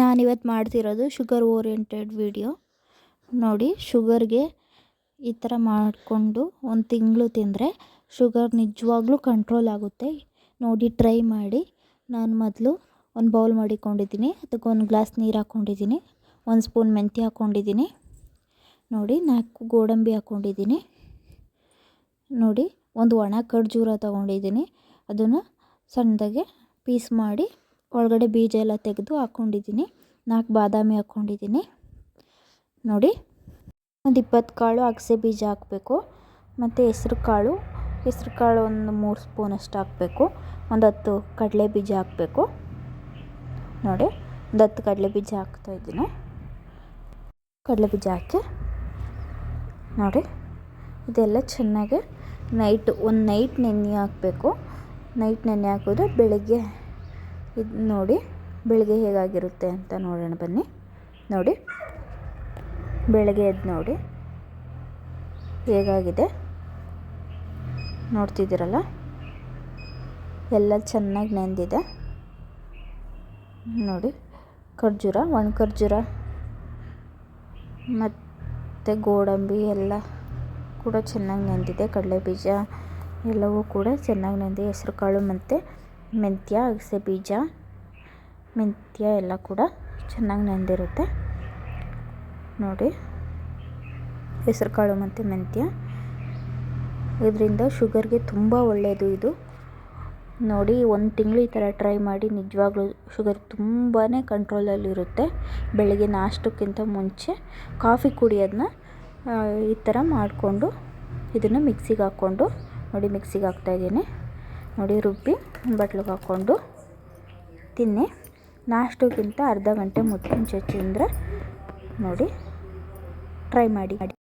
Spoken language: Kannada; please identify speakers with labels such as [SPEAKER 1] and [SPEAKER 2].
[SPEAKER 1] ನಾನಿವತ್ತು ಮಾಡ್ತಿರೋದು ಶುಗರ್ ಓರಿಯೆಂಟೆಡ್ ವಿಡಿಯೋ. ನೋಡಿ, ಶುಗರ್ಗೆ ಈ ಥರ ಮಾಡಿಕೊಂಡು ಒಂದು ತಿಂಗಳು ತಿಂದರೆ ಶುಗರ್ ನಿಜವಾಗ್ಲೂ ಕಂಟ್ರೋಲ್ ಆಗುತ್ತೆ. ನೋಡಿ, ಟ್ರೈ ಮಾಡಿ. ನಾನು ಮೊದಲು ಒಂದು ಬೌಲ್ ಮಾಡಿಕೊಂಡಿದ್ದೀನಿ. ಅದಕ್ಕೆ ಒಂದು ಗ್ಲಾಸ್ ನೀರು ಹಾಕ್ಕೊಂಡಿದ್ದೀನಿ ಒಂದು ಸ್ಪೂನ್ ಮೆಂತ್ಯ ಹಾಕ್ಕೊಂಡಿದ್ದೀನಿ ನೋಡಿ, ನಾಲ್ಕು ಗೋಡಂಬಿ ಹಾಕ್ಕೊಂಡಿದ್ದೀನಿ ನೋಡಿ, ಒಂದು ಒಣ ಖರ್ಜೂರ ತೊಗೊಂಡಿದ್ದೀನಿ. ಅದನ್ನು ಸಣ್ಣದಾಗೆ ಪೀಸ್ ಮಾಡಿ ಒಳಗಡೆ ಬೀಜ ಎಲ್ಲ ತೆಗೆದು ಹಾಕ್ಕೊಂಡಿದ್ದೀನಿ. ನಾಲ್ಕು ಬಾದಾಮಿ ಹಾಕ್ಕೊಂಡಿದ್ದೀನಿ. ನೋಡಿ, ಒಂದು ಇಪ್ಪತ್ತು ಕಾಳು ಅಗಸೆ ಬೀಜ ಹಾಕಬೇಕು. ಮತ್ತು ಹೆಸ್ರು ಕಾಳು ಹೆಸ್ರು ಕಾಳು ಒಂದು ಮೂರು ಸ್ಪೂನಷ್ಟು ಹಾಕಬೇಕು. ಒಂದು ಹತ್ತು ಕಡಲೆ ಬೀಜ ಹಾಕಬೇಕು. ನೋಡಿ, ಒಂದು ಹತ್ತು ಕಡಲೆ ಬೀಜ ಹಾಕ್ತಾಯಿದ್ದೀನಿ ಕಡಲೆ ಬೀಜ ಹಾಕಿ, ನೋಡಿ, ಇದೆಲ್ಲ ಚೆನ್ನಾಗಿ ನೈಟ್, ಒಂದು ನೈಟ್ ನೆನೆ ಹಾಕಬೇಕು. ನೈಟ್ ನೆನೆ ಹಾಕಿದ್ರೆ ಬೆಳಗ್ಗೆ ಇದು ನೋಡಿ ಬೆಳಗ್ಗೆ ಹೇಗಾಗಿರುತ್ತೆ ಅಂತ ನೋಡೋಣ ಬನ್ನಿ. ನೋಡಿ. ಬೆಳಗ್ಗೆ ಎದ್ದು ನೋಡಿ. ಹೇಗಾಗಿದೆ? ನೋಡ್ತಿದ್ದೀರಲ್ಲ? ಎಲ್ಲ ಚೆನ್ನಾಗಿ ನೆಂದಿದೆ. ನೋಡಿ. ಖರ್ಜೂರ ಒಣ ಖರ್ಜೂರ ಮತ್ತು ಗೋಡಂಬಿ ಎಲ್ಲ ಕೂಡ ಚೆನ್ನಾಗಿ ನೆಂದಿದೆ. ಕಡಲೆ ಬೀಜ ಎಲ್ಲವೂ ಕೂಡ ಚೆನ್ನಾಗಿ ನೆಂದಿದೆ. ಹೆಸ್ರು ಕಾಳು ಮತ್ತು ಮೆಂತ್ಯ, ಅಗಸೆ ಬೀಜ, ಮೆಂತ್ಯ ಎಲ್ಲ ಕೂಡ ಚೆನ್ನಾಗಿ ನೆಂದಿರುತ್ತೆ. ನೋಡಿ, ಹೆಸರುಕಾಳು ಮತ್ತು ಮೆಂತ್ಯ. ಇದರಿಂದ ಶುಗರ್ಗೆ ತುಂಬ ಒಳ್ಳೆಯದು ಇದು. ನೋಡಿ, ಒಂದು ತಿಂಗಳು ಈ ಥರ ಟ್ರೈ ಮಾಡಿ ನಿಜವಾಗ್ಲೂ ಶುಗರ್ ತುಂಬಾ ಕಂಟ್ರೋಲಲ್ಲಿರುತ್ತೆ ಬೆಳಗ್ಗೆ ನಾಷ್ಟಕ್ಕಿಂತ ಮುಂಚೆ ಕಾಫಿ ಕುಡಿಯೋದನ್ನ ಈ ಥರ ಮಾಡಿಕೊಂಡು ಇದನ್ನು ಮಿಕ್ಸಿಗೆ ಹಾಕ್ಕೊಂಡು, ನೋಡಿ ಮಿಕ್ಸಿಗೆ ಹಾಕ್ತಾಯಿದ್ದೀನಿ ನೋಡಿ ರುಬ್ಬಿ ಬಟ್ಲಿಗೆ ಹಾಕ್ಕೊಂಡು ತಿನ್ನಿ. ನಾಷ್ಟಕ್ಕಿಂತ ಅರ್ಧ ಗಂಟೆ ಮುಂಚೆ ತಿಂದರೆ ನೋಡಿ ಟ್ರೈ ಮಾಡಿ.